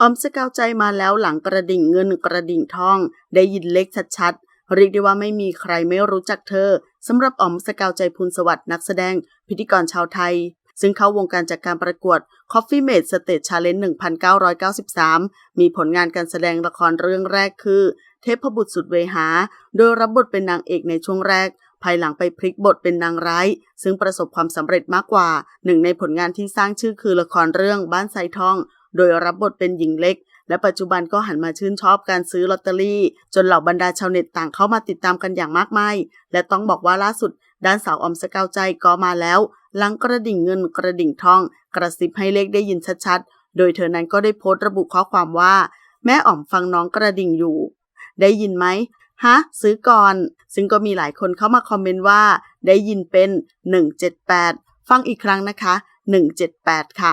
ออมสกาวใจมาแล้วหลังกระดิ่งเงินกระดิ่งทอง ได้ยินเลขชัดๆ เรียกได้ว่าไม่มีใครไม่รู้จักเธอสำหรับออมสกาวใจพูนสวัสดิ์นักแสดง พิธีกรชาวไทย ซึ่งเข้าวงการจากการประกวด Coffee Mate Stage Challenge 1993 มีผลงานการแสดงละครเรื่องแรกคือ เทพบุตรสุดเวหา โดยรับบทเป็นนางเอกในช่วงแรกภายหลังไปพลิกบทเป็นนางร้าย ซึ่งประสบความสำเร็จมากกว่า หนึ่งในผลงานที่สร้างชื่อคือละครเรื่องบ้านไซทอง โดยรับบทเป็นหญิงเล็ก และปัจจุบันก็หันมาชื่นชอบการซื้อลอตเตอรี่ จนเหล่าบรรดาชาวเน็ตต่างเข้ามาติดตามกันอย่างมากมาย และต้องบอกว่าล่าสุด ด้านสาวอมสกาวใจก็มาแล้ว หลังกระดิ่งเงินกระดิ่งทอง กระซิบให้เลขได้ยินชัดๆ โดยเธอนั้นก็ได้โพสต์ระบุข้อความว่า แม่อ๋อมฟังน้องกระดิ่งอยู่ ได้ยินไหมฮะซื้อก่อน ซึ่งก็มีหลายคนเข้ามาคอมเมนต์ว่า ได้ยินเป็น 178 ฟังอีกครั้งนะคะ 178 ค่ะ